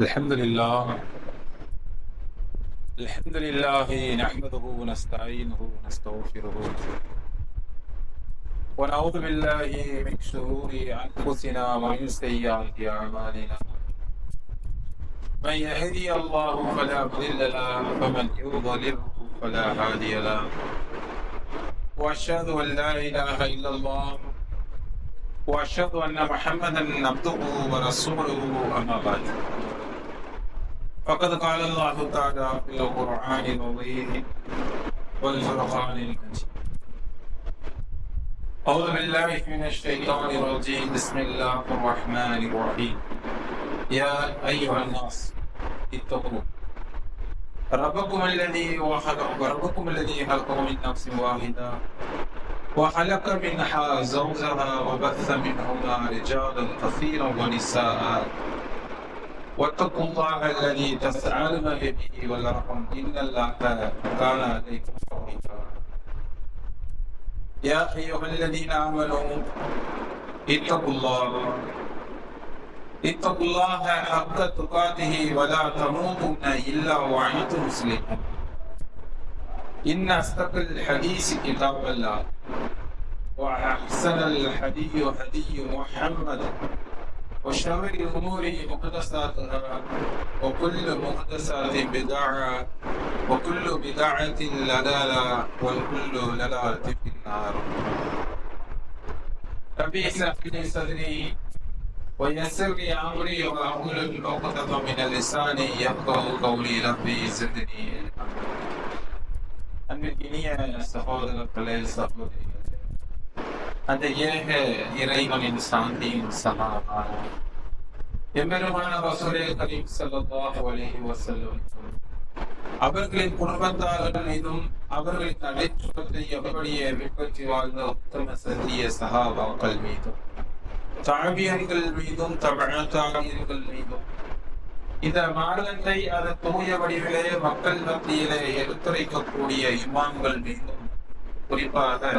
الحمد لله. الحمد لله نحمده ونستعينه ونستغفره. ونعوذ بالله من شرور أنفسنا ومن سيئات أعمالنا. من يهدي الله فلا مضل له ومن يضلله فلا هادي له. وأشهد أن لا إله إلا الله. وأشهد أن محمدا عبده ورسوله أما بعد. فقد قال الله تعالى في القرآن العظيم والفرقان المجيد. أعوذ بالله من الشيطان الرجيم. بسم الله الرحمن الرحيم. يا أيها الناس اتقوا. ربكم الذي وخلق ربكم الذي خلق من نفس واحدة وخلق منها زوجها وبث منهما رجالا كثيرا ونساء. واتقوا الله الذي تسألون به والأرحم إن الله كان عليكم رقيبا. يا أيها الذين آمنوا اتقوا الله. اتقوا الله حق تقاته ولا تموتن إلا وأنتم مسلمون. إن أصدق الحديث كتاب الله وأحسن الحديث هدي محمد. وشر الأمور محدثاتها وكل محدثات بدعة وكل بدعة ضلالة وكل ضلالة في النار ربي اشرح لي صدري ويسر لي أمري وأحلل عقدة من اللسان يفقه قولي ربي زدني அன்பிற்கினிய சகோதரர்களே சகோதரிகளே அந்த ஏக இறைவனின் சாந்தியின் சமாதான எம்பெருமான ரசூலே கரீம் ஸல்லல்லாஹு அலைஹி வஸல்லம் அவர்களின் குடும்பத்தார்கள் மீதும் அவர்களின் நடைச்சுவத்தை எப்படியே பின்பற்றி வாழ்ந்த உத்தம சந்திய சகாபாக்கள் மீதும் தாவியர்கள் மீதும் தமிழத்தாபியர்கள் மீதும். இந்த மார்க்கத்தை அதன் தூய வடிவிலே மக்கள் மத்தியிலே எடுத்துரைக்கக்கூடிய இமாம்கள் மீதும் குறிப்பாக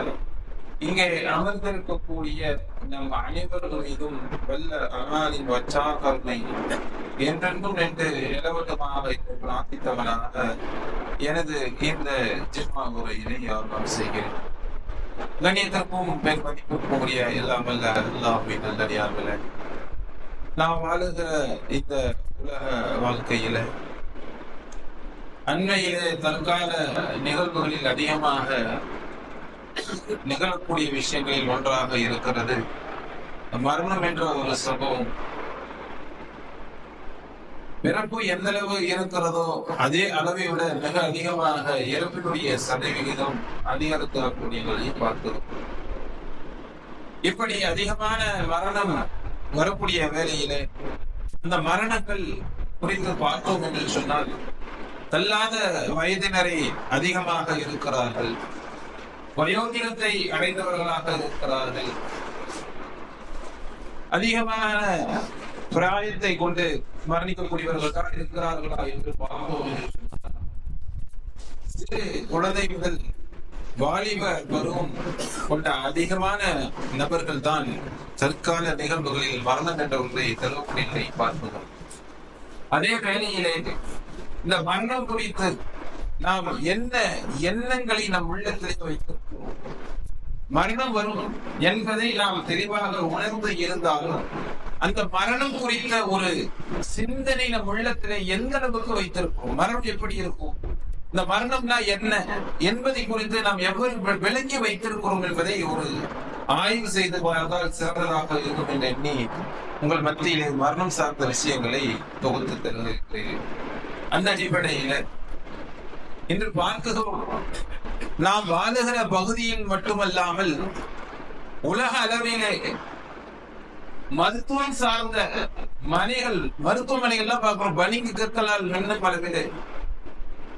இங்கே அமர்ந்திருக்கக்கூடிய நம் அனைவர்கள் மீதும் வெல்ல அமானின் வச்சா கருணை என்றென்றும் என்று நிலவட்டமாக பிரார்த்தித்தவனாக எனது இந்த ஜிம்மா உரையினை யாரும் செய்கிறேன். கண்ணியத்திற்கும் பெண் மதிப்புக்குரிய எல்லாம் வல்ல எல்லாமே நல்லடியார்கள நாம் வாழுகிற இந்த உலக வாழ்க்கையில அண்மையிலே தற்கால நிகழ்வுகளில் அதிகமாக நிகழக்கூடிய விஷயங்களில் ஒன்றாக இருக்கிறது. மரணம் என்ற ஒரு சம்பவம். பிறப்பு எந்த அளவு இருக்கிறதோ அதே அளவை விட மிக அதிகமாக இறப்பினுடைய சதவிகிதம் அதிகரிக்கக்கூடியதை பார்க்கிறோம் இப்படி அதிகமான மரணம் வரக்கூடிய வேலையிலே அந்த மரணங்கள் குறித்து பார்த்தோம் என்று சொன்னால் தள்ளாத வயதினரை அதிகமாக இருக்கிறார்கள். வயோதினத்தை அடைந்தவர்களாக இருக்கிறார்கள். அதிகமான பிராயத்தை கொண்டு மரணிக்கக்கூடியவர்கள் தான் இருக்கிறார்களா என்று பார்ப்போம் சிறு குழந்தை முதல் வாலிப பருவம் கொண்ட அதிகமான நபர்கள் தான் தற்கால நிகழ்வுகளில் மரணம் என்ற ஒன்றை தருவதை பார்க்கிறோம் அதே வேளையிலே இந்த மரணம் குறித்து நாம் என்ன எண்ணங்களை நம் உள்ளத்திலே வைத்திருக்கிறோம்? மரணம் வரும் என்பதை நாம் தெளிவாக உணர்ந்து இருந்தாலும் அந்த மரணம் குறித்த ஒரு சிந்தனை நம் உள்ளத்திலே எந்த அளவுக்கு வைத்திருக்கும் மரணம் எப்படி இருக்கும்? இந்த மரணம்னா என்ன என்பதை குறித்து நாம் எவ்வளவு விளங்கி வைத்திருக்கிறோம் என்பதை ஒரு ஆய்வு செய்து பார்த்தால் சிறந்ததாக இருக்கும் என்று எண்ணி உங்கள் மத்தியிலே மரணம் சார்ந்த விஷயங்களை தொகுத்து தருகிறேன். அந்த அடிப்படையில என்று பார்க்கிறோம். நாம் வாழுகிற பகுதியில் மட்டுமல்லாமல் உலக அளவிலே மருத்துவம் சார்ந்த மனைகள் மருத்துவமனைகள்லாம் பார்க்கிறோம். பணிக்கு கற்களால் நின்று பல பேர்.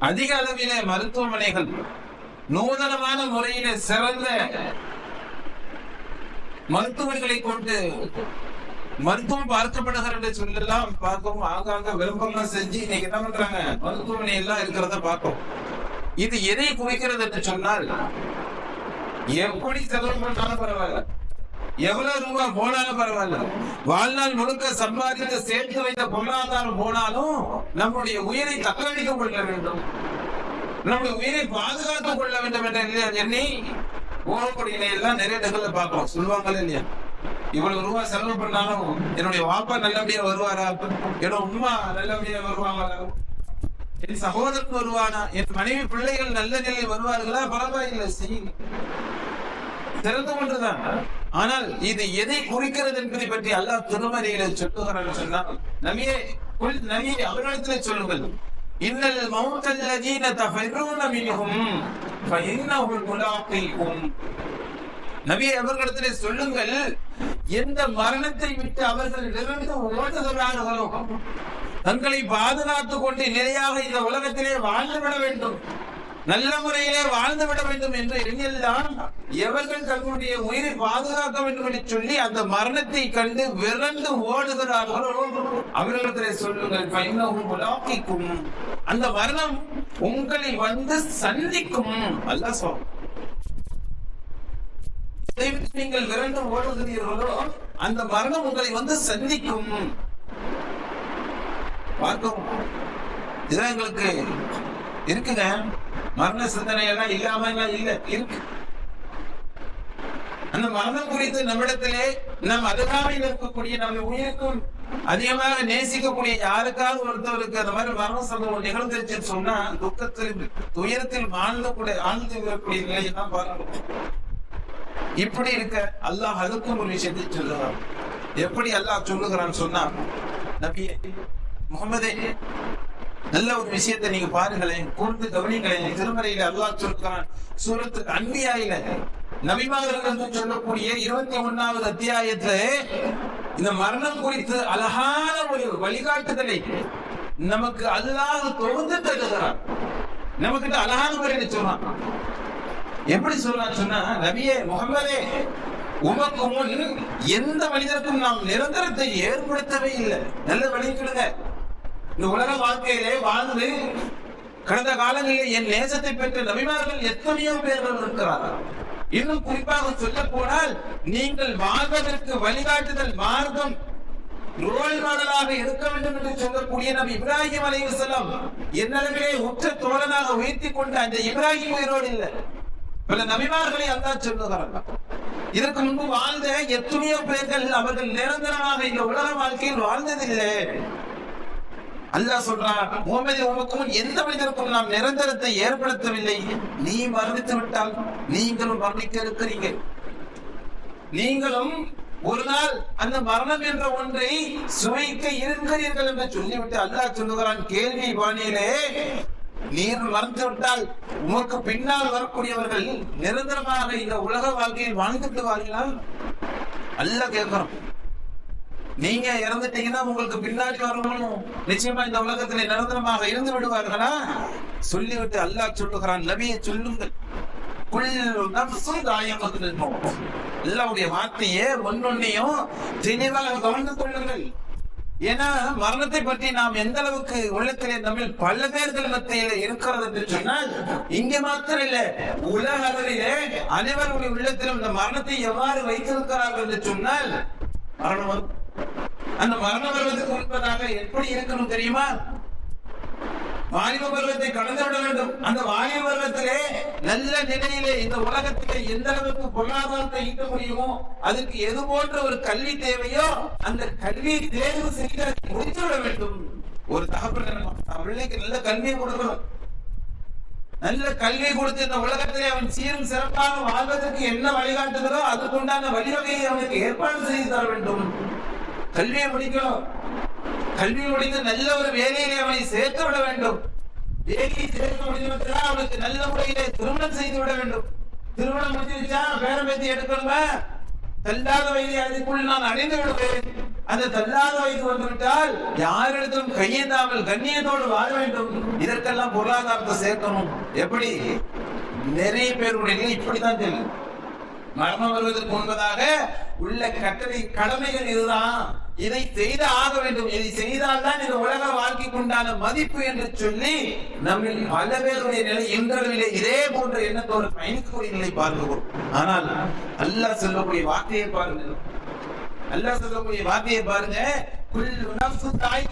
அதிக அளவிலே மருத்துவமனைகள் நூதனமான முறையில சிறந்த மருத்துவர்களை கொண்டு மருத்துவம் பார்க்கப்படுகிறது சொல்லலாம். பார்க்கவும் ஆங்காங்க விளம்பரம் செஞ்சு இன்னைக்கு என்ன பண்றாங்க? மருத்துவமனை எல்லாம் இருக்கிறத பார்க்கிறோம். இது எதை குறிக்கிறது என்று சொன்னால் எப்படி செலவு பண்ணாலும் பரவாயில்ல. எவ்வளவு ரூபாய் போனாலும் பரவாயில்ல. வாழ்நாள் முழுக்க சம்பாதித்து சேர்த்து வைத்த பொருளாதாரம் போனாலும் நம்முடைய உயிரை தக்கவழித்துக் கொள்ள வேண்டும். நம்முடைய உயிரை பாதுகாத்துக் கொள்ள வேண்டும் என்ற எண்ணி ஓரக்கூடிய எல்லாம் நிறைய இடங்கள்ல பார்க்கிறோம். சொல்லுவாங்களே இல்லையா? இவ்வளவு ரூபாய் செலவு பண்ணாலும் என்னுடைய வாப்பா நல்லபடியா வருவாரா? என்னோட உமா நல்லபடியா வருவாங்களா? என் சகோதரன் வருவானா? என் மனைவி பிள்ளைகள் நல்ல நிலையில் வருவார்களா? பரவாயில்லை செய்யுங்க சிறந்த ஒன்றுதான் ஆனால் இது எதை குறிக்கிறது என்பதை பற்றி அல்லாஹ் திருமறையில சொல்லுகிறான் சொன்னால் நபியே குல் அவரிடத்தில் சொல்லுங்கள். இன்னல் மௌத்தல்லதீன தஃபர்ரூன மின்ஹும் ஃபஇன்னஹுல் முலாக்கீகும் நபியே அவர்களிடத்திலே சொல்லுங்கள் எந்த மரணத்தை விட்டு அவர்கள் விரைந்து ஓடுகிறார்களோ தங்களை பாதுகாத்துக் கொண்டு நிலையாக இந்த உலகத்திலே வாழ்ந்துவிட வேண்டும். நல்ல முறையிலே வாழ்ந்து விட வேண்டும் என்று எண்ணில்தான் எவர்கள் தங்களுடைய உயிரை பாதுகாக்க வேண்டும் என்று சொல்லி அந்த மரணத்தை கண்டு விரண்டு ஓடுகிறார்களோ. அவர்களிடத்திலே சொல்லுங்கள் பைனவும் உலாக்கிக்கும். அந்த மரணம் உங்களை வந்து சந்திக்கும். அல்ல சொல். நீங்கள் விரண்டு ஓடுகிறீர்களோ அந்த மரணம் உங்களை வந்து சந்திக்கும். பார்க்கும். இதுதான் எங்களுக்கு இருக்குங்க. மரண சிந்தனை எல்லாம் இல்லாம எல்லாம் இல்ல. இருக்கு. அந்த மரணம் குறித்து நம்மிடத்திலே நம் அருகாமையில் இருக்கக்கூடிய நம்ம உயிருக்கும் அதிகமாக நேசிக்கக்கூடிய யாருக்காவது ஒருத்தவருக்கு அந்த மாதிரி மரண சம்பவம் நிகழ்ந்துருச்சுன்னு சொன்னா துக்கத்தில் துயரத்தில் வாழ்ந்து கூட ஆழ்ந்து வரக்கூடிய நிலையை தான் பார்க்கணும் இப்படி இருக்க அல்லாஹ் அதுக்கும் ஒரு விஷயத்தை சொல்லுகிறான். எப்படி அல்லாஹ் சொல்லுகிறான்னு சொன்னா நபியே முகமதே நல்ல ஒரு விஷயத்தை நீங்க பாருங்களேன். கூர்ந்து கவனிங்களேன். திருமறையில அல்லாஹ் சொல்கிறான் சூரத்து அன்பியாயில. நபிமார்கள் என்று சொல்லக்கூடிய இருபத்தி ஒன்னாவது அத்தியாயத்துல இந்த மரணம் குறித்து அழகான ஒரு வழிகாட்டுதலை நமக்கு அல்லாஹ் தொகுந்து தருகிறார் நமக்கு அழகான முறையில சொல்றான். எப்படி சொல்றான் சொன்னா நபியே முகமதே உமக்கு முன் எந்த மனிதருக்கும் நாம் நிரந்தரத்தை ஏற்படுத்தவே இல்லை. நல்ல வழி சொல்லுங்க இந்த உலக வாழ்க்கையிலே வாழ்ந்து கடந்த காலங்களில் என் நேசத்தை பெற்ற நபிமார்கள் எத்தனையோ பேர்கள் இருக்கிறார்கள். இன்னும் குறிப்பாக சொல்ல போனால் நீங்கள் வாழ்வதற்கு வழிகாட்டுதல் மார்க்கம் ரோல் மாடலாக இருக்க வேண்டும் என்று சொல்லக்கூடிய நம் இப்ராஹிம் செல்லம் என்னளவிலே உற்ற தோழனாக உயர்த்தி கொண்ட அந்த இப்ராஹிம் உயிரோடு இல்லை. பல நபிமார்களை அந்த சொல்லுகிறார் இதற்கு முன்பு வாழ்ந்த எத்தனையோ பேர்கள் அவர்கள் நிரந்தரமாக இந்த உலக வாழ்க்கையில் வாழ்ந்ததில்லை. அல்லாஹ் சொல்றான் முகமது உமக்கும் எந்த மனிதருக்கும் நாம் நிரந்தரத்தை ஏற்படுத்தவில்லை. நீ மரணித்து விட்டால் நீங்களும் மரணிக்க இருக்கிறீங்க. நீங்களும் ஒரு நாள் அந்த மரணம் என்ற ஒன்றை சுவைக்க இருக்கிறீர்கள் என்று சொல்லிவிட்டு அல்லாஹ் சொல்லுகிறான் கேள்வி பாணியிலே நீர் மறந்து விட்டால் உமக்கு பின்னால் வரக்கூடியவர்கள் நிரந்தரமாக இந்த உலக வாழ்க்கையில் வாழ்ந்துட்டு வாழ்கிறார் அல்ல கேட்கிறோம் நீங்க இறந்துட்டீங்கன்னா உங்களுக்கு பின்னாடி வரணும் நிச்சயமா இந்த உலகத்திலே நிரந்தரமாக இருந்து விடுவார்களா? சொல்லிவிட்டு அல்லாஹ் சொல்லுகிறான் நபியை சொல்லுங்கள். குள்ளு வார்த்தையே ஒன்னொன்னையும் தெளிவாக கவனித்துக் கொள்ளுங்கள். ஏன்னா மரணத்தை பற்றி நாம் எந்த அளவுக்கு உள்ளத்திலே நம்ம பல பேர்கள் மத்தியில இருக்கிறது என்று சொன்னால் இங்க மாத்திரம் இல்ல. உலக அளவிலே அனைவருடைய உள்ளத்திலும் இந்த மரணத்தை எவ்வாறு வைத்திருக்கிறார்கள் என்று சொன்னால் மரணம் அந்த மரணம் பருவத்துக்கு முன்பதாக எப்படி இருக்கணும் தெரியுமா? வாலிப பருவத்தை கடந்து விட வேண்டும். அந்த வாலிப பருவத்திலே நல்ல நிலையிலே இந்த உலகத்திலே எந்த அளவுக்கு பொருளாதாரத்தை ஈட்ட முடியுமோ அதுக்கு எது போன்ற ஒரு கல்வி தேவையோ அந்த கல்வி தேர்வு செய்து அதை முடித்து விட வேண்டும். ஒரு தகப்பன் பிள்ளைக்கு நல்ல கல்வியை கொடுக்கணும். நல்ல கல்வியை கொடுத்து இந்த உலகத்திலே அவன் சீரும் சிறப்பாக வாழ்வதற்கு என்ன வழிகாட்டுகிறோ அதுக்குண்டான வழிவகையை அவனுக்கு ஏற்பாடு செய்து தர வேண்டும். கல்வியை முடிக்கணும். கல்வி முடிந்து நல்ல ஒரு வேலையிலே அவனை சேர்த்து விட வேண்டும். வேலையை சேர்த்து முடிந்துவிட்டால் அவனுக்கு நல்ல முறையிலே திருமணம் செய்து விட வேண்டும். திருமணம் முடிஞ்சிருச்சா பேரம் பேத்தி எடுக்கணுமா? தள்ளாத வயதை அதுக்குள் நான் அடைந்து விடுவேன். அந்த தள்ளாத வயது வந்துவிட்டால் யாரிடத்திலும் கையேந்தாமல் கண்ணியத்தோடு வாழ வேண்டும். இதற்கெல்லாம் பொருளாதாரத்தை சேர்க்கணும். எப்படி? நிறைய பேருடைய நிலை இப்படித்தான் தெரியும் மரணம் வருவதற்கு முன்பதாக உள்ள கட்டளை கடமைகள் இதுதான். இதை செய்த ஆக வேண்டும். இதை செய்தால்தான் இந்த உலக வாழ்க்கைக்கு உண்டான மதிப்பு என்று சொல்லி நம்மில் பல பேருடைய நிலை இன்றளவிலே இதே போன்ற எண்ணத்தோடு பயணிக்கக்கூடிய நிலை பார்க்கிறோம். ஆனால் அல்லாஹ் சொல்லக்கூடிய வார்த்தையை பாருங்க. அல்லாஹ் சொல்லக்கூடிய வார்த்தையை பாருங்க. குல்லு நஃப்ஸுன் தாய்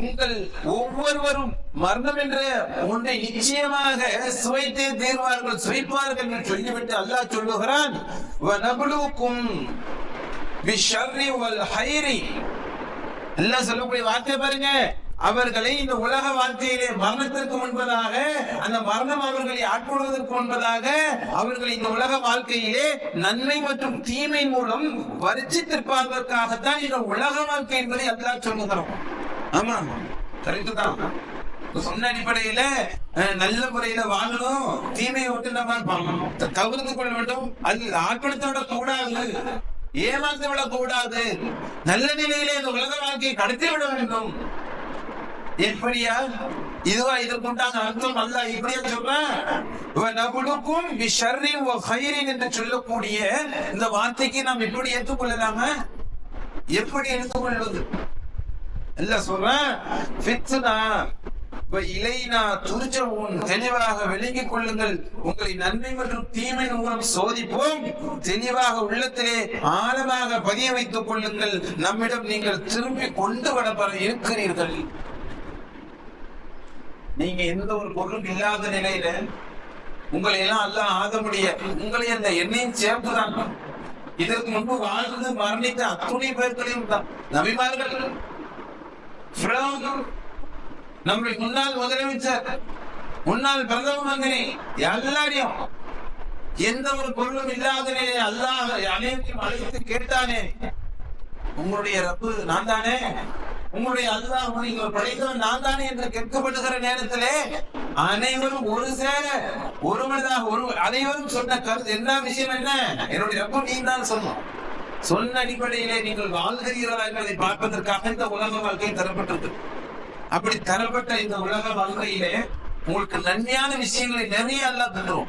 உங்கள் ஒவ்வொருவரும் மரணம் என்ற ஒன்றை நிச்சயமாக சுவைத்தே தீர்வார்கள் சுவைப்பார்கள் என்று சொல்லிவிட்டு அல்லாஹ் சொல்லுகிறான். "வநபுலுக்கும் ஹைரி." சொல்லக்கூடிய வார்த்தை பாருங்க. அவர்களை இந்த உலக வாழ்க்கையிலே மரணத்திற்கு முன்பதாக அந்த மரணம் அவர்களை ஆட்கொள்வதற்கு முன்பதாக அவர்களை இந்த உலக வாழ்க்கையிலே நன்மை மற்றும் தீமை மூலம் பரிச்சித்திருப்பதற்காகத்தான் இந்த உலக வாழ்க்கை என்பதை அல்லாஹ் சொல்லுகிறோம் ஆமா. கரெக்டு தான். சொன்ன அடிப்படையில அஹ், நல்ல முறையில வாழணும் தீமையை விட்டு நம்ம தவிர்த்து கொள்ள வேண்டும். அது ஆட்படுத்தோட கூடாது. ஏமாந்து விடக்கூடாது. கூடாது நல்ல நிலையிலே இந்த உலக வாழ்க்கையை கடத்தி விட வேண்டும். எப்படியா? இதுவா இதற்குண்டான அர்த்தம்? அல்ல இப்படியா சொல்றேன் நபுலுக்கும் ஹைரின் என்று சொல்லக்கூடிய இந்த வார்த்தைக்கு நாம் எப்படி ஏற்றுக்கொள்ளலாமா? எப்படி எடுத்துக்கொள்வது இல்ல சொல்றேன் ஃபித்னா இப்ப தெளிவாக விளங்கிக் கொள்ளுங்கள். உங்களை நன்மை மற்றும் தீமை மூலம் சோதிப்போம். தெளிவாக உள்ளத்திலே ஆழமாக பதிய வைத்துக் கொள்ளுங்கள். நம்மிடம் நீங்கள் திரும்பி கொண்டு வரப்பட இருக்கிறீர்கள். நீங்க எந்த ஒரு பொருளும் இல்லாத நிலையில உங்களை எல்லாம் அல்லாஹ் ஆக முடிய உங்களை அந்த எண்ணையும் சேர்த்துதான் இதற்கு முன்பு வாழ்ந்து மரணித்த அத்துணை பேர்களையும் தான். நபிமார்கள் நம்முடைய முன்னாள் முதலமைச்சர் முன்னாள் பிரதம மந்திரி எல்லாரையும் எந்த ஒரு பொருளும் இல்லாத அல்லாஹ் அனைவரையும் அழைத்து கேட்டானே உங்களுடைய ரப்பு நான் தானே? உங்களுடைய அல்லாஹ் நீங்கள் படைத்தவன் நான் தானே என்று கேட்கப்படுகிற நேரத்திலே அனைவரும் ஒரு சேர ஒருவனதாக ஒரு அனைவரும் சொன்ன கருத்து என்ன விஷயம் என்ன? என்னுடைய ரப்பு நீ தான் சொன்னோம் சொன்ன அடிப்படையிலே நீங்கள் வாழ்கிறீர்களா என்பதை பார்ப்பதற்காக இந்த உலக வாழ்க்கை தரப்பட்டிருக்கு அப்படி தரப்பட்ட இந்த உலக வாழ்க்கையிலே உங்களுக்கு நன்மையான விஷயங்களை நிறைய எல்லாம் தந்துரும்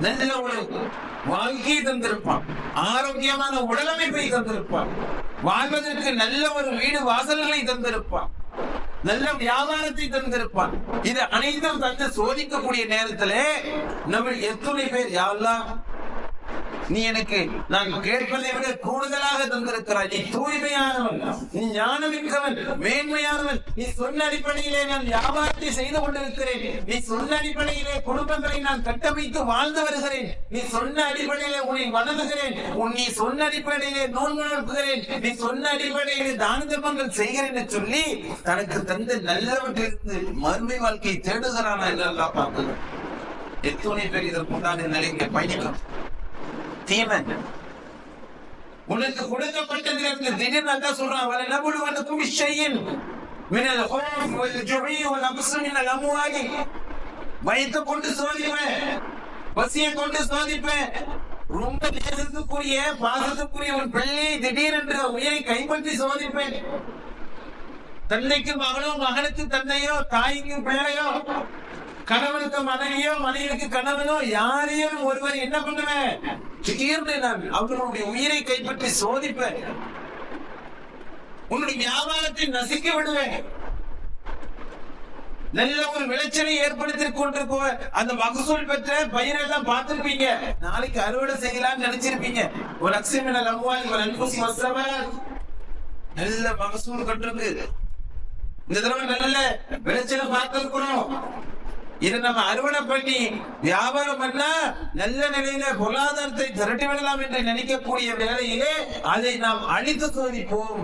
நல்ல ஒரு வாழ்க்கையை தந்திருப்பான். ஆரோக்கியமான உடலமைப்பை தந்திருப்பான். வாழ்வதற்கு நல்ல ஒரு வீடு வாசல்களை தந்திருப்பான். நல்ல வியாபாரத்தை தந்திருப்பான். இது அனைத்தும் தந்து சோதிக்கக்கூடிய நேரத்திலே நம்ம எத்தனை பேர் யாரெல்லாம் நீ எனக்கு நான் கேட்பதை விட கூடுதலாக தந்திருக்கிறாய். நீ தூய்மையானவன். நீ ஞானமிக்கவன் மேன்மையானவன். நீ சொன்ன அடிப்படையிலே நான் வியாபாரத்தை செய்து கொண்டிருக்கிறேன். நீ சொன்ன அடிப்படையிலே குடும்பங்களை நான் கட்டமைத்து வாழ்ந்து வருகிறேன். நீ சொன்ன அடிப்படையிலே உன்னை வணங்குகிறேன். உன் நீ சொன்ன அடிப்படையிலே நோன்பு நடத்துகிறேன் நீ சொன்ன அடிப்படையிலே தான தர்மங்கள் செய்கிறேன் என்று சொல்லி தனக்கு தந்த நல்லவற்றிலிருந்து மறுமை வாழ்க்கையை தேடுகிறானா என்று எல்லாம் பார்க்கணும். எத்தனை பேர் இதற்குண்டான நிலைக்கு பயணிக்கிறோம் தீமன். உனக்கு கொடுக்கப்பட்ட திடீர்னு அதான் சொல்றான் அவளை நபுடு வந்து குவிஷையின் மினல் ஹோம் ஒரு ஜொழி ஒரு அம்சம் மினல் அம்முவாகி கொண்டு சோதிப்பேன் பசியை கொண்டு சோதிப்பேன். ரொம்ப நேசத்துக்குரிய பாசத்துக்குரிய ஒரு பிள்ளை திடீரென்று உயிரை கைப்பற்றி சோதிப்பேன். தந்தைக்கு மகளும் மகனுக்கு தந்தையோ தாய்க்கு பிள்ளையோ கணவனுக்கு மனைவியோ மனைவிக்கு கணவனோ யாரையும் ஒருவர் என்ன பண்ணுவேன்? திடீர்னு நான் அவர்களுடைய உயிரை கைப்பற்றி சோதிப்பேன். உன்னுடைய வியாபாரத்தை நசுக்கி விடுவேன். நல்ல ஒரு விளைச்சலை ஏற்படுத்தி கொண்டிருக்க அந்த மகசூல் பெற்ற பயிரெல்லாம் பார்த்திருப்பீங்க. நாளைக்கு அறுவடை செய்யலாம்னு நினைச்சிருப்பீங்க. ஒரு அக்ஷமின அம்வால் ஒரு அன்புசி நல்ல மகசூல் கட்டிருக்கு. இந்த தடவை நல்ல விளைச்சலை பார்த்திருக்கணும் இதை நம்ம அறுவடை பண்ணி வியாபாரம் பண்ணா நல்ல நிலையில பொருளாதாரத்தை திரட்டி விடலாம் என்று நினைக்கக்கூடிய வேலையிலே அதை நாம் அழித்து சோதிப்போம்.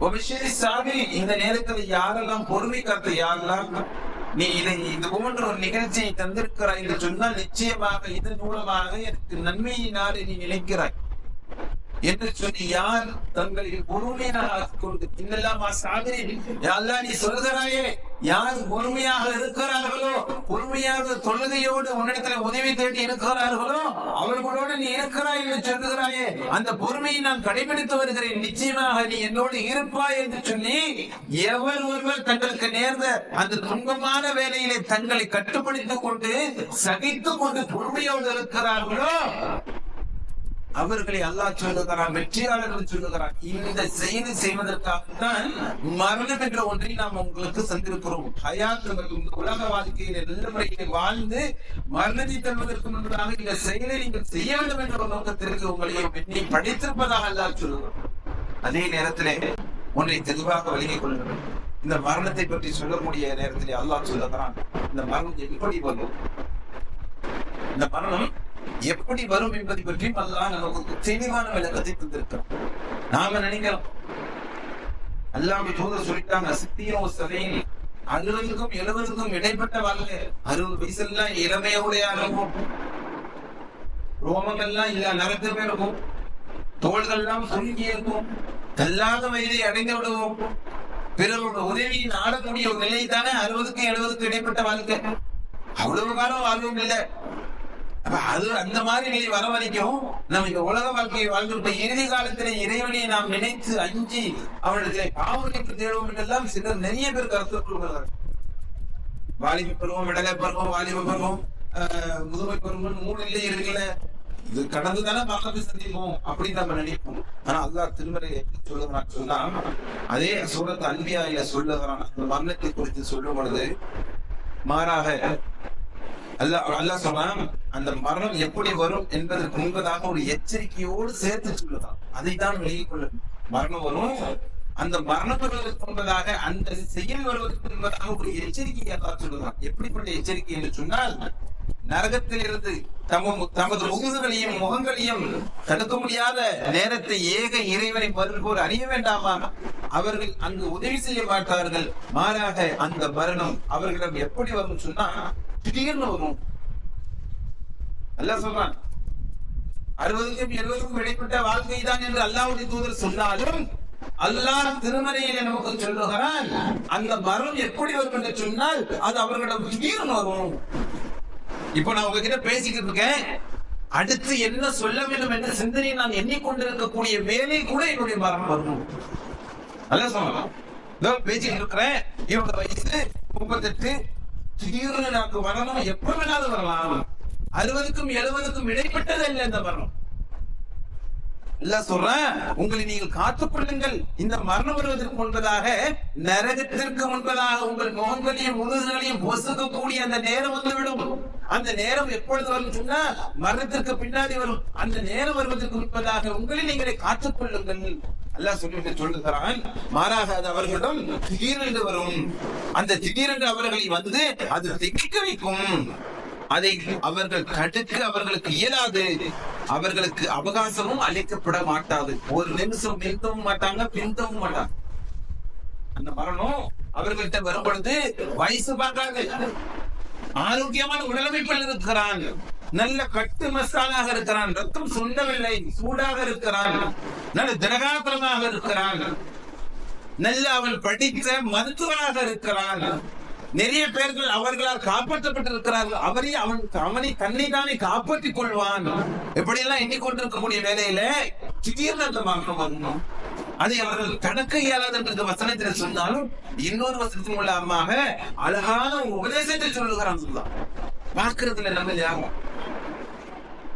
ஒபிஷரி சாமி இந்த நேரத்தில் யாரெல்லாம் பொறுமை காத்த யாரெல்லாம் நீ இதை இது போன்ற ஒரு நிகழ்ச்சியை தந்திருக்கிறாய் என்று சொன்னால் நிச்சயமாக இதன் மூலமாக எனக்கு நன்மையினாலே நீ நினைக்கிறாய். என்று சொல்லி யார் தங்களை பொறுமையாக கொண்டு இன்னெல்லாம் சாதனை? அல்லா நீ சொல்கிறாயே யார் பொறுமையாக இருக்கிறார்களோ பொறுமையாக தொழுகையோடு உன்னிடத்துல உதவி தேடி இருக்கிறார்களோ அவர்களோடு நீ இருக்கிறாய் என்று சொல்லுகிறாயே அந்த பொறுமையை நான் கடைபிடித்து வருகிறேன். நிச்சயமாக நீ என்னோடு இருப்பாய் என்று சொல்லி எவர் ஒருவர் தங்களுக்கு நேர்ந்த அந்த துன்பமான வேலையிலே தங்களை கட்டுப்படுத்திக் கொண்டு சகித்துக் கொண்டு பொறுமையோடு இருக்கிறார்களோ அவர்களை அல்லாஹ் சொல்லுகிறான் வெற்றியாளர்கள் சொல்லுகிறான். இந்த செயலை செய்வதற்காகத்தான் மரணம் என்ற ஒன்றை நாம் உங்களுக்கு சந்திருக்கிறோம் ஹயாத் இந்த உலக வாழ்க்கையில நல்ல முறையில் வாழ்ந்து மரணத்தை தருவதற்கு முன்பதாக இந்த செயலை நீங்கள் செய்ய வேண்டும் என்ற ஒரு நோக்கத்திற்கு உங்களை வெற்றி படித்திருப்பதாக அல்லாஹ் சொல்லுகிறோம் அதே நேரத்திலே ஒன்றை தெளிவாக விளங்கிக் கொள்ளுங்கள் இந்த மரணத்தை பற்றி சொல்லக்கூடிய நேரத்திலே அல்லாஹ் சொல்லுகிறான் இந்த மரணம் எப்படி வரும்? இந்த மரணம் எப்படி வரும் என்பதை பற்றி அல்லாஹ் நமக்கு தெளிவான விளக்கத்தை தந்திருக்கிறோம் நாம நினைக்கிறோம் அல்லாம தூதர் சொல்லிட்டாங்க சித்தியும் சதையும் அறுபதுக்கும் எழுபதுக்கும் இடைப்பட்ட வாழ்க்கை அறுபது வயசுல இளமையோடைய இருக்கும். ரோமங்கள்லாம் இல்ல நரத்தமே இருக்கும். தோள்கள்லாம் சுருங்கி இருக்கும். கல்லாத வயதை அடைந்து விடுவோம். பிறரோட உதவி நாடக்கூடிய ஒரு நிலை தானே அறுபதுக்கும் எழுபதுக்கும் இடைப்பட்ட வாழ்க்கை. அவ்வளவு காலம் வாழ்வும் இல்லை. அப்ப அது அந்த மாதிரி நிலை வர வரைக்கும் நம்ம இந்த உலக வாழ்க்கையை வாழ்ந்துவிட்ட இறுதி காலத்திலே இறைவனையை நாம் நினைத்து அஞ்சி அவனிடத்திலே பாவனைக்கு தேடுவோம் என்றெல்லாம் சிலர் நிறைய பேர் கருத்து கொள்கிறார்கள் வாலிப பருவம் விடலை பருவம் வாலிப பருவம் ஆஹ், முதுமை பருவம் மூணு நிலை இருக்கல இது கடந்து தானே பாக்கத்தை சந்திப்போம் அப்படின்னு நம்ம நினைப்போம். ஆனா அல்லாஹ் திருமறை எப்படி சொல்லுகிறான் சொன்னா அதே சூரத் அன்பியாயில சொல்லுகிறான். அந்த மரணத்தை குறித்து சொல்லும் பொழுது மாறாக அல்லாஹ் அல்லாஹ் சொன்னான் அந்த மரணம் எப்படி வரும் என்பதற்கு முன்பதாக ஒரு எச்சரிக்கையோடு சேர்த்து சொல்லுதான். அதைத்தான் விலகிக் மரணம் வரும் அந்த மரணம் வருவதற்கு முன்பதாக அந்த செயல் வருவதற்கு முன்பதாக ஒரு எச்சரிக்கையை அல்லாஹ் சொல்லுதான். எப்படிப்பட்ட எச்சரிக்கை என்று சொன்னால் நரகத்திலிருந்து தம தமது முகங்களையும் முகங்களையும் தடுக்க முடியாத நேரத்தை ஏக இறைவனை வருவோர் அறிய வேண்டாமா? அவர்கள் அங்கு உதவி செய்ய மாட்டார்கள். மாறாக அந்த மரணம் அவர்களிடம் எப்படி வரும் சொன்னா திடீர்னு வரும். அல்ல சொல்றான் அறுபதுக்கும் எழுபதுக்கும் இடைப்பட்ட வாழ்க்கை தான் என்று அல்லாவுடைய தூதர் சொன்னாலும் அல்லாஹ் திருமறையில நமக்கு சொல்லுகிறான் அந்த மரம் எப்படி வரும் என்று சொன்னால் அது அவர்களிடம் திடீர்னு வரும். இப்போ நான் உங்ககிட்ட பேசிக்கிட்டு இருக்கேன். அடுத்து என்ன சொல்ல வேண்டும் என்ற சிந்தனையை நான் எண்ணிக்கொண்டிருக்கக்கூடிய வேலை கூட என்னுடைய மரம் வரும் நல்லா சொல்லலாம் இதோ பேசிக்கிட்டு இருக்கிறேன். இவங்க வயசு முப்பத்தெட்டு திடீர்னு நமக்கு வரணும் எப்ப வேணாலும் வரலாம். அறுபதுக்கும் எழுபதுக்கும் இடைப்பட்டது இல்லை இந்த மரணம். இல்ல சொல்றேன். உங்களை நீங்கள் காத்துக் கொள்ளுங்கள். இந்த மரணம் வருவதற்கு முன்பதாக நரகத்திற்கு முன்பதாக உங்கள் நோன்களையும் முதுகுகளையும் பொசுக்கக்கூடிய அந்த நேரம் வந்துவிடும். அந்த நேரம் எப்பொழுது வரும் சொன்னா மரணத்திற்கு பின்னாடி வரும். அந்த நேரம் வருவதற்கு முன்பதாக உங்களை நீங்களே காத்துக் கொள்ளுங்கள். அல்லாஹ் சொல்லிட்டு சொல்லுகிறான். மாறாக அது அவர்களிடம் திடீரென்று வரும். அந்த திடீரென்று அவர்களை வந்து அது திக்க வைக்கும் அதை அவர்கள் தடுக்க அவர்களுக்கு இயலாது. அவர்களுக்கு அவகாசமும் அளிக்கப்பட மாட்டாது. ஒரு நிமிஷம் நிறுத்தவும் மாட்டாங்க பின்தவும் மாட்டாங்க. அந்த மரணம் அவர்கள்ட்ட வரும் பொழுது வயசு பார்க்காது. ஆரோக்கியமான உடலமைப்பில் இருக்கிறான் நல்ல கட்டு மசாலாக இருக்கிறான் ரத்தம் சொந்தவில்லை சூடாக இருக்கிறான் நல்ல திரகாத்திரமாக இருக்கிறான். நல்ல அவன் படித்த மருத்துவராக இருக்கிறான். நிறைய பேர்கள் அவர்களால் காப்பாற்றப்பட்டிருக்கிறார்கள். அவரை அவன் அவனை தன்னை தானே காப்பாற்றிக் கொள்வான். எப்படி எல்லாம் எண்ணிக்கொண்டிருக்கக்கூடிய வேலையில திடீர்னு அந்த மாற்றம் வரணும் அதை அவர்கள் கடக்க இயலாது என்ற வசனத்தில் சொன்னாலும் இன்னொரு வசனத்தின் மூலமாக அழகான உபதேசத்தை சொல்லுகிறான் சொல்லலாம் பார்க்கறதுல நம்ம யாரும்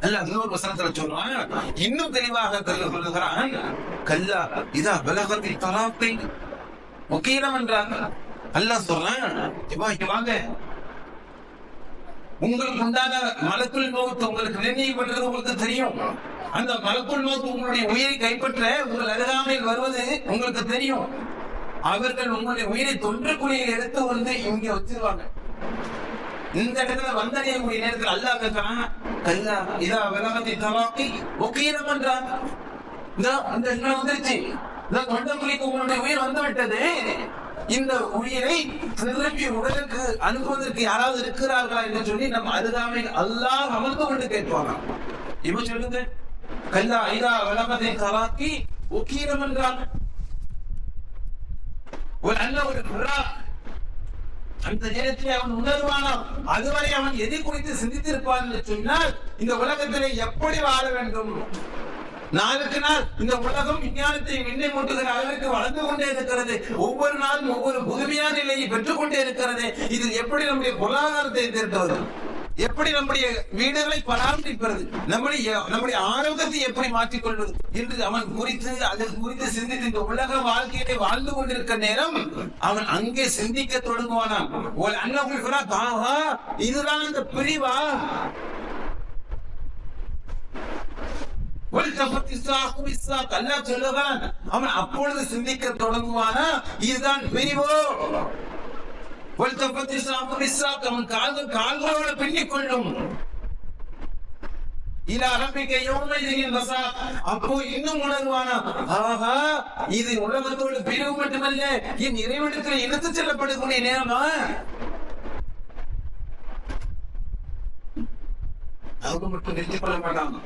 அல்ல இன்னொரு வசனத்துல சொல்றான். இன்னும் தெளிவாக கல்ல சொல்லுகிறான் கல்லா இதா பலகத்தி தலாப்பை முக்கியம் என்றாங்க அல்லாஹ் சொல்றான் வாங்க. உங்களுக்கு உண்டான மலக்குள் நோக்கு உங்களுக்கு நிர்ணயிப்பட்டது உங்களுக்கு தெரியும். அந்த மலக்குள் நோக்கு உங்களுடைய உயிரை கைப்பற்ற உங்கள் அருகாமையில் வருவது உங்களுக்கு தெரியும். அவர்கள் உங்களுடைய உயிரை தொன்றக்குழியில் எடுத்து வந்து இங்க வச்சிருவாங்க. இந்த இடத்துல வந்தடையக்கூடிய நேரத்தில் அல்லாஹ் கேட்கிறான் கல்லா இதா விலகத்தை தவாக்கி ஒக்கீரம் என்றான். இந்த இங்க வந்துருச்சு. இந்த தொண்டக்குழிக்கு உங்களுடைய உயிர் வந்து விட்டது இந்த உயிரை திருப்பி உடலுக்கு அனுப்புவதற்கு யாராவது இருக்கிறார்களா என்று சொல்லி நம்ம அருகாமையில் அல்லாஹ் அமர்ந்து கொண்டு கேட்பாங்க இவன் சொல்லுங்க. கல்லா இதா விலகத்தை தவாக்கி ஒக்கீரம் என்றான். ஒரு நல்ல ஒரு அந்த நேரத்தில் அவன் உணர்வானாம். அதுவரை அவன் எதை குறித்து சிந்தித்திருப்பான் என்று சொன்னால் இந்த உலகத்திலே எப்படி வாழ வேண்டும்? நாளுக்கு நாள் இந்த உலகம் விஞ்ஞானத்தை விண்ணை மூட்டுகிற அளவிற்கு வளர்ந்து கொண்டே இருக்கிறது. ஒவ்வொரு நாளும் ஒவ்வொரு புதுமையான நிலையை பெற்றுக் கொண்டே இருக்கிறது. இது எப்படி நம்முடைய பொருளாதாரத்தை திரட்டுவது எப்படி நம்முடைய வீடுகளை பராமரிப்பது? நம்முடைய நம்முடைய ஆரோக்கியத்தை எப்படி மாற்றிக்கொள்வது? என்று அவன் குறித்து அது குறித்து சிந்தித்து இந்த உலக வாழ்க்கையை வாழ்ந்து கொண்டிருக்க நேரம் அவன் அங்கே சிந்திக்க தொடங்குவானாம். ஒரு இதுதான் இந்த பிரிவா? அவன் அப்பொழுது சிந்திக்க தொடங்குவானா? இதுதான் பிரிவோ. ஒலித்தபத்தி சாக்கு இஸ்ஸாக் அவன் கால்கள் கால்களோடு பின்னிக் கொள்ளும் இது அரபிக்க யோமையின் வசா அப்போ இன்னும் உணர்வானா ஆஹா இது உலகத்தோடு பிரிவு மட்டுமல்ல என் இறைவனத்தில் இழுத்துச் செல்லப்படக்கூடிய நேரமா அவங்க மட்டும் நிறுத்திக் கொள்ள மாட்டாங்க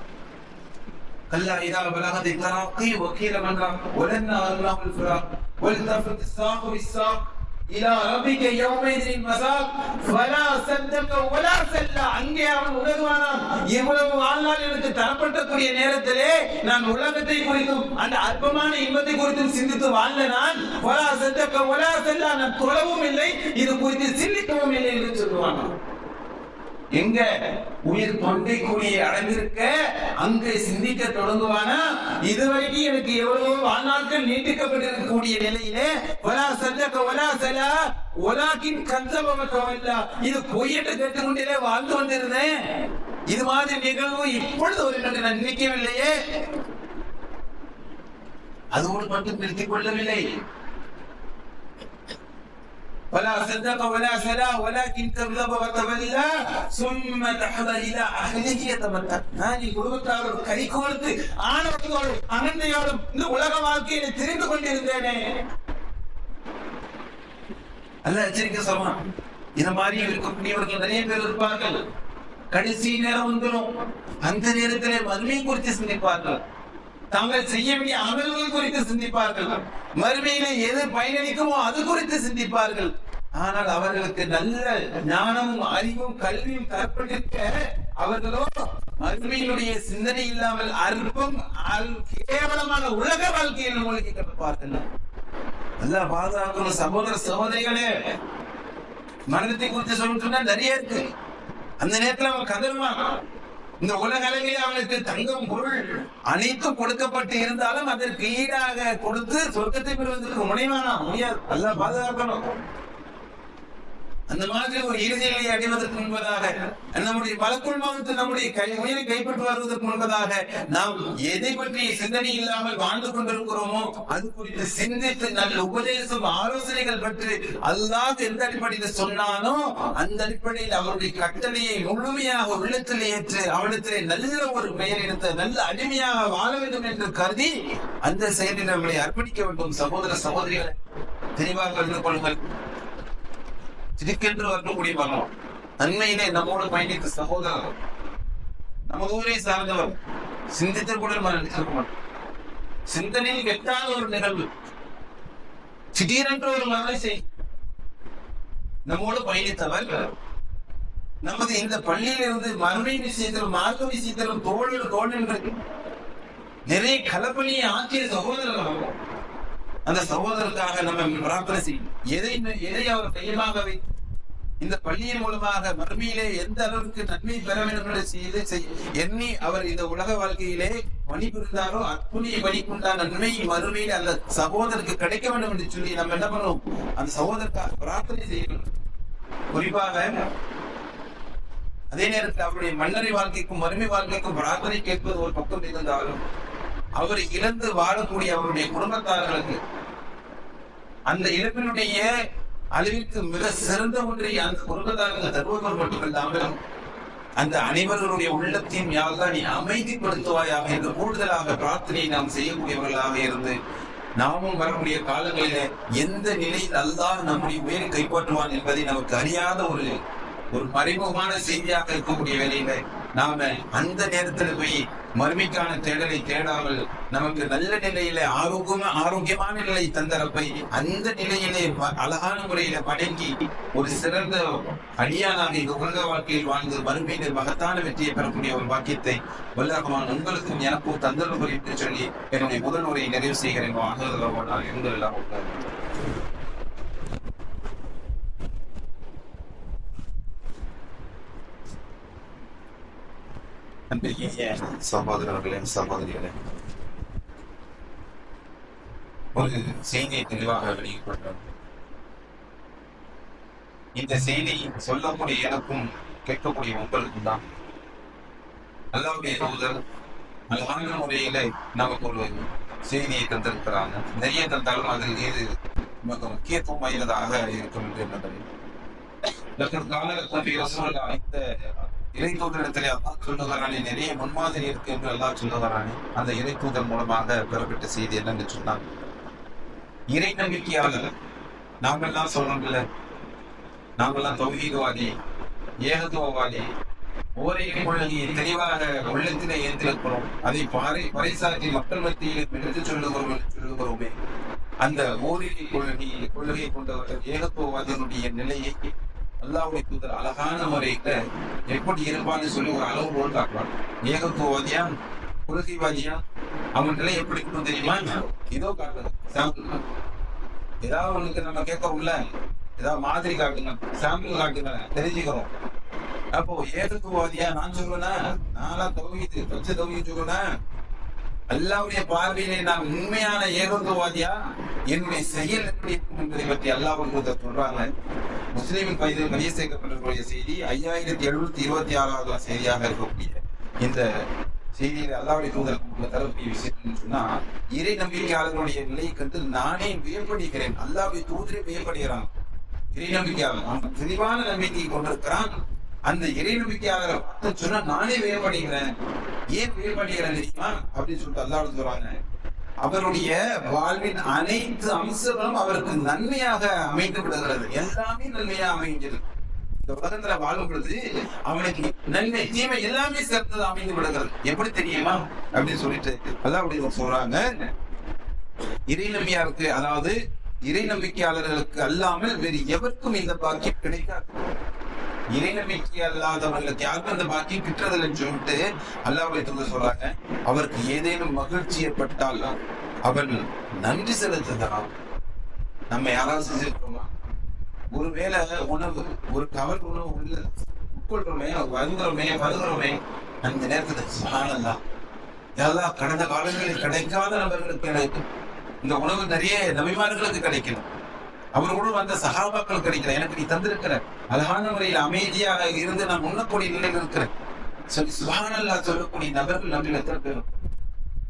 كلا إذا بلغت التراقي وقيل من راق ولنا الله الفراق والتفت الساق بالساق இலா ரபிக்க யௌமைதின் மசாக் ஃபலா சத்தக வலா சல்ல அங்கே அவன் உணர்வானான். இவ்வளவு வாழ்நாள் எனக்கு தரப்பட்டக்கூடிய நேரத்திலே நான் உலகத்தை குறித்தும் அந்த அற்பமான இன்பத்தை குறித்தும் சிந்தித்து வாழ்ந்த நான் ஃபலா சத்தக வலா சல்ல நான் தொழவும் இல்லை. இது குறித்து சிந்திக்கவும் இல்லை என்று சொல்லுவாங்க. எங்க உயிர் தொண்டைக்கூடிய அடைந்திருக்க அங்கே சிந்திக்க தொடங்குவானா? இதுவரைக்கும் எனக்கு எவ்வளவோ வாழ்நாட்கள் நீட்டிக்கப்பட்டிருக்கக்கூடிய நிலையிலே ஒலா சல்லக்க ஒலா சலா ஒலாக்கின் கந்தபமக்கவல்லா இது பொய்யட்டு கேட்டுக்கொண்டே வாழ்ந்து கொண்டிருந்தேன் இது மாதிரி நிகழ்வு இப்பொழுது ஒரு எனக்கு நான் நினைக்கவில்லையே அதோடு மட்டும் நிறுத்திக் கொள்ளவில்லை. ولا صدق ولا سلا ولكن كذب وتولى ثم تحضر الى اهله يتمتع நான் குடும்பத்தாரோடு கை கோர்த்து ஆணவத்தோடும் அனந்தையோடும் இந்த உலக வாழ்க்கையில தெரிந்து கொண்டிருந்தேனே அல்ல எச்சரிக்கை சொல்றான் இந்த மாதிரி இருக்கக்கூடியவர்கள் நிறைய பேர் இருப்பார்கள் கடைசி நேரம் வந்துடும் அந்த நேரத்திலே மதுமை குறித்து சிந்திப்பார்கள் தாங்கள் செய்ய வேண்டிய அமல்கள் குறித்து சிந்திப்பார்கள். மறுமையில எது பயனளிக்குமோ அது குறித்து சிந்திப்பார்கள். ஆனால் அவர்களுக்கு நல்ல ஞானமும் அறிவும் கல்வியும் தரப்பட்டிருக்க அவர்களோ மறுமையினுடைய சிந்தனை இல்லாமல் அற்பம் கேவலமான உலக வாழ்க்கையில் மூழ்கி கிடப்பார்கள் நல்லா பாதுகாக்கணும் சகோதர சகோதரிகளே. மரணத்தை குறித்து சொல்லிட்டு நிறைய இருக்கு. அந்த நேரத்துல அவன் கதறுவான் இந்த உலகளவில் அவனுக்கு தங்கம் பொருள் அனைத்தும் கொடுக்கப்பட்டு இருந்தாலும் அதற்கு ஈடாக கொடுத்து சொர்க்கத்தை பெறுவதற்கு முனைவானா? முடியாது. நல்லா பாதுகாக்கணும். அந்த மாதிரி ஒரு இறுதியை அடைவதற்கு முன்பதாக நம்முடைய பல மாவத்து நம்முடைய கை உயிரை கைப்பற்றி வருவதற்கு முன்பதாக நாம் எதை பற்றி சிந்தனை இல்லாமல் வாழ்ந்து கொண்டிருக்கிறோமோ அது குறித்து சிந்தித்து நல்ல உபதேசம் ஆலோசனைகள் பற்றி அல்லாத எந்த அடிப்படையில் சொன்னானோ அந்த அடிப்படையில் அவருடைய கட்டளையை முழுமையாக உள்ளத்தில் ஏற்று அவனிடத்திலே நல்ல ஒரு பெயர் எடுத்து நல்ல அடிமையாக வாழ வேண்டும் என்று கருதி அந்த செயலில் நம்மளை அர்ப்பணிக்க வேண்டும். சகோதர சகோதரிகளை தெளிவாக அறிந்து கொள்ளுங்கள். திடுக்கென்று வரக்கூடிய மரணம் நன்மையிலே நம்மோடு பயணித்த சகோதரர். நமது ஊரை சார்ந்தவர். சிந்தித்து கூட மரணித்திருக்க சிந்தனையில் வெட்டாத ஒரு நிகழ்வு. திடீரென்று ஒரு மகளை செய். நம்மோடு பயணித்தவர் நமது இந்த பள்ளியில் இருந்து மறுமை விஷயத்திலும் மார்க்க விஷயத்திலும் தோழல் தோழ் நிறைய கலப்பணியை ஆற்றிய சகோதரர் அந்த சகோதரருக்காக நம்ம பிரார்த்தனை செய்யும். எதை எதை அவர் கையமாக வைத்து இந்த பள்ளியின் மூலமாக மறுமையிலே எந்த அளவுக்கு நன்மை பெற வேண்டும் என்று செய்து செய்- எண்ணி அவர் இந்த உலக வாழ்க்கையிலே பணிபுரிந்தாரோ அத்துணியை பணிக்குண்டான நன்மை மறுமையிலே அந்த சகோதரருக்கு கிடைக்க வேண்டும் என்று சொல்லி நம்ம என்ன பண்ணுவோம்? அந்த சகோதரருக்காக பிரார்த்தனை செய்யணும். குறிப்பாக அதே நேரத்தில் அவருடைய மன்னரை வாழ்க்கைக்கும் மறுமை வாழ்க்கைக்கும் பிரார்த்தனை கேட்பது ஒரு பக்கம் இருந்தாலும் அவர் இழந்து வாழக்கூடிய அவருடைய குடும்பத்தார்களுக்கு அந்த இழப்பினுடைய அளவிற்கு மிக சிறந்த ஒன்றை அந்த குடும்பத்தார்கள் தருவதோடு மட்டுமல்லாமல் அந்த அனைவர்களுடைய உள்ளத்தையும் யாழ்தான் நீ அமைதிப்படுத்துவாயாக என்று கூடுதலாக பிரார்த்தனையை நாம் செய்யக்கூடியவர்களாக இருந்து நாமும் வரக்கூடிய காலங்களில எந்த நிலையில் அல்லாஹ் நம்முடைய உயிரை கைப்பற்றுவான் என்பதை நமக்கு அறியாத ஒரு ஒரு மறைமுகமான செய்தியாக இருக்கக்கூடிய வேலையில நாம அந்த நேரத்துல போய் மறுமைக்கான தேடலை தேடாமல் நமக்கு நல்ல நிலையில ஆரோக்கியமா ஆரோக்கியமான நிலை தந்தரப்பை அந்த நிலையிலே அழகான முறையில படங்கி ஒரு சிறந்த அடியானாக இந்த உலக வாழ்க்கையில் வாழ்ந்து மறுமையின் மகத்தான வெற்றியை பெறக்கூடிய ஒரு வாக்கியத்தை வல்லரகமான் உங்களுக்கும் எனக்கும் தந்தல் என்று சொல்லி என்னுடைய முதல் உரையை நிறைவு செய்கிறேன். ஆகிறதெல்லாம் எங்கெல்லாம் அன்பிற்கினிய சகோதரர்களே சகோதரிகளே. ஒரு செய்தியை தெளிவாக வெளியிட்டுள்ளோம். இந்த செய்தி சொல்லக்கூடிய எனக்கும் கேட்கக்கூடிய உங்களுக்கும் தான். அல்லாவுடைய தூதர் அழகான முறையில நமக்கு ஒரு செய்தியை தந்திருக்கிறாங்க. நிறைய தந்தாலும் அதில் ஏது நமக்கு முக்கியத்துவம் வாய்ந்ததாக இருக்கும் என்று எண்ணுகிறேன் இந்த இறை தூதரிடத்திலே அல்லாஹ் சொல்லுகிறானே நிறைய முன்மாதிரி இருக்கு என்று அல்லாஹ் சொல்லுகிறானே அந்த இறை தூதர் மூலமாக பெறப்பட்ட செய்தி என்னன்னு சொன்னாங்க இறை நம்பிக்கையாளர் நாங்கள்லாம் சொல்றோம்ல நாங்கள்லாம் தொகுதிவாதி ஏகத்துவவாதி ஒரே கொள்கையை தெளிவாக உள்ளத்திலே ஏற்றிருக்கிறோம் அதை பாறை பறைசாற்றி மக்கள் மத்தியில் எடுத்து சொல்லுகிறோம் என்று சொல்லுகிறோமே அந்த ஓரிரை கொள்கை கொள்கையை கொண்டவர்கள் ஏகத்துவவாதியினுடைய நிலையை அல்லாவுடைய தூதர் அழகான முறையில எப்படி இருப்பான்னு சொல்லி ஒரு அளவுகோல் காட்டுவான். ஏகத்துவவாதியா கொள்கைவாதியா அவன் எப்படி இருக்கும் தெரியுமா? இதோ காட்டுறது. சாம்பிள் ஏதாவது உனக்கு நம்ம கேட்கறோம்ல ஏதாவது மாதிரி காட்டுங்க. சாம்பிள் காட்டுங்க. தெரிஞ்சுக்கிறோம். அப்போ ஏகத்துவவாதியா நான் சொல்றேன்னா நானா தொகுதி பச்சை தொகுதி சொல்லுவேன் அல்லாவுடைய பார்வையிலே நான் உண்மையான ஏகத்துவவாதியா? என்னுடைய செயல் எப்படி இருக்கும் என்பதை பற்றி அல்லாஹ் சொல்றாங்க. முஸ்லீமின் பதிவு பதிவு சேர்க்கப்பட்டிருக்கக்கூடிய செய்தி ஐயாயிரத்தி எழுநூத்தி இருபத்தி ஆறாவது செய்தியாக இருக்கக்கூடிய இந்த செய்தியில் அல்லாவுடைய தூதர் தரக்கூடிய விஷயம் சொன்னா இறை நம்பிக்கையாளர்களுடைய நிலையை கண்டு நானே வியப்படுகிறேன். அல்லாவுடைய தூதரை வியப்படுகிறான். இறை நம்பிக்கையாளர் அவன் தெளிவான நம்பிக்கையை கொண்டிருக்கிறான். அந்த இறை நம்பிக்கையாளரை பார்த்து சொன்னா நானே வியப்படுகிறேன். ஏன் வியப்படுகிறேன் தெரியுமா? அப்படின்னு சொல்லிட்டு அல்லாவுடன் சொல்றாங்க. அவருடைய வாழ்வின் அனைத்து அம்சங்களும் அவருக்கு நன்மையாக அமைந்து விடுகிறது எல்லாமே நன்மையா அமைஞ்சது இந்த உலகத்துல வாழும் பொழுது அவனுக்கு நன்மை தீமை எல்லாமே சேர்ந்தது அமைந்து விடுகிறது எப்படி தெரியுமா? அப்படின்னு சொல்லிட்டு அல்லாஹ் சொல்றாங்க. இறை நம்பியாருக்கு அதாவது இறை நம்பிக்கையாளர்களுக்கு அல்லாமல் வேறு எவருக்கும் இந்த பாக்கியம் கிடைக்காது. இறை நம்பிக்கை அல்லாதவர்களுக்கு யாருக்கும் அந்த பாக்கியம் கிட்டுறதில்லைன்னு சொல்லிட்டு அல்லாஹ் தூங்க சொல்றாங்க. அவருக்கு ஏதேனும் மகிழ்ச்சி ஏற்பட்டால் அவன் நன்றி செலுத்துகிறான். நம்ம யாராவது செஞ்சிருக்கோமா? ஒருவேளை உணவு ஒரு கவல் உணவு உள்ள உட்கொள்றோமே வருகிறோமே வருகிறோமே அந்த நேரத்துல சுகானல்லா எல்லாம் கடந்த காலங்களில் கிடைக்காத நபர்களுக்கு கிடைக்கும். இந்த உணவு நிறைய நபிமார்களுக்கு கிடைக்கணும். அவர்களோடு வந்த சகாபாக்கள் கிடைக்கிற எனக்கு நீ தந்திருக்கிற அழகான முறையில் அமைதியாக இருந்து நான் உண்ணக்கூடிய நிலையில் இருக்கிறேன். சொல்லி சுபானல்லா சொல்லக்கூடிய நபர்கள் நம்மில் எத்தனை பேரும்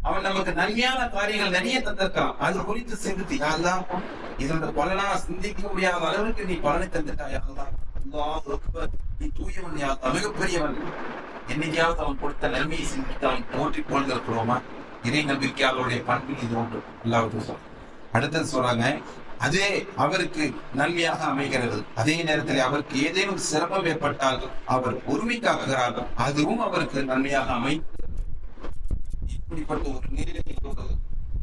அவன் நமக்கு நன்மையான காரியங்கள் நிறைய தந்திருக்கான் அது குறித்து சிந்தித்து யாரெல்லாம் இதோட பலனா சிந்திக்க முடியாத அளவுக்கு நீ பலனை தந்துட்டா யாரெல்லாம் நீ தூயவன் யா மிகப்பெரியவன். என்னைக்காவது அவன் கொடுத்த நன்மையை சிந்தித்து அவன் போற்றி குழுமா இறை நம்பிக்கையாளருடைய பண்பில் இது ஒன்று அல்லாவது அடுத்தது சொல்றாங்க அதே அவருக்கு நன்மையாக அமைகிறது. அதே நேரத்தில் அவருக்கு ஏதேனும் சிரமம் ஏற்பட்டால் அவர் பொறுமைக்காக்குகிறார் அதுவும் அவருக்கு நன்மையாக அமை இப்படிப்பட்ட ஒரு நிலையை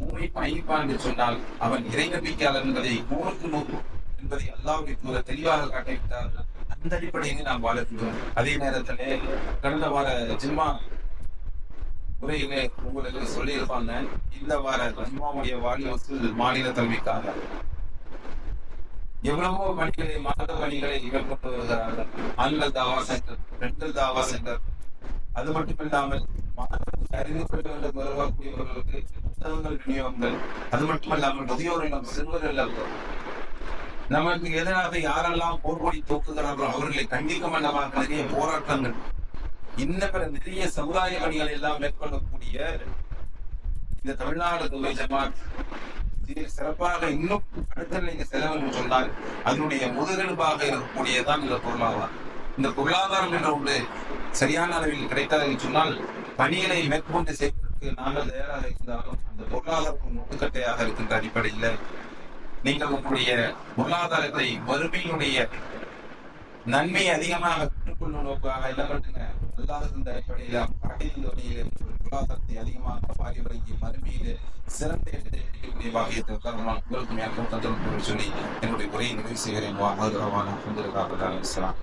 மூளை பயணிப்பான் என்று சொன்னால் அவன் இறை நம்பிக்கையாளர் என்பதை நூறுக்கு நூறு என்பதை அல்லாவுடைய தெளிவாக காட்டிவிட்டார்கள் அந்த அடிப்படையில் நாம் வாழ்கின்றோம். அதே நேரத்திலே கடந்த வார ஜிம்மா உரையிலே உங்களுக்கு சொல்லியிருப்பாங்க இந்த வார ஜிம்மாவுடைய வாலிபத்தில் மாநில தலைமைக்காக. எவ்வளவோ பணிகளை மாத பணிகளை மேற்கொண்டு வருகிறார்கள் ஆண்கள் தாவா சென்டர் பெண்கள் தாவா சென்டர் அது மட்டுமில்லாமல் அறிந்து கொள்ள வேண்டும் வருவக்கூடியவர்களுக்கு புத்தகங்கள் விநியோகங்கள் அது மட்டுமல்லாமல் முதியோரிடம் சிறுவர்கள் நமக்கு எதிராக யாரெல்லாம் போர்க்கொடி தூக்குகிறார்களோ அவர்களை கண்டிக்க மண்டமாக நிறைய போராட்டங்கள் இன்ன பிற நிறைய சமுதாய பணிகளை எல்லாம் மேற்கொள்ளக்கூடிய இந்த தமிழ்நாடு ஜமாத் இதில் சிறப்பாக இன்னும் அடுத்த நீங்க செலவு சொன்னால் அதனுடைய முதுகெலும்பாக இருக்கக்கூடியதான் இந்த பொருளாதாரம். இந்த பொருளாதாரம் என்ற ஒன்று சரியான அளவில் கிடைத்தது என்று சொன்னால் பணிகளை மேற்கொண்டு செய்வதற்கு நாங்கள் தயாராக இருந்தாலும் அந்த பொருளாதாரம் முட்டுக்கட்டையாக இருக்கின்ற அடிப்படையில் நீங்கள் உங்களுடைய பொருளாதாரத்தை வறுமையினுடைய நன்மை அதிகமாக பெற்றுக்கொள்ளும் நோக்காக என்ன அல்லாத இந்த அடிப்படையில் பாட்டினுடைய பொருளாதாரத்தை அதிகமாக பாரி வழங்கி மறுமையில சிறந்த இடத்தை பாகியத்தை உட்காரலாம் உங்களுக்கு மேற்கொண்டு தந்தோம் சொல்லி என்னுடைய உரையை நிறைவு செய்கிறேன் வாகரவான இஸ்லாம்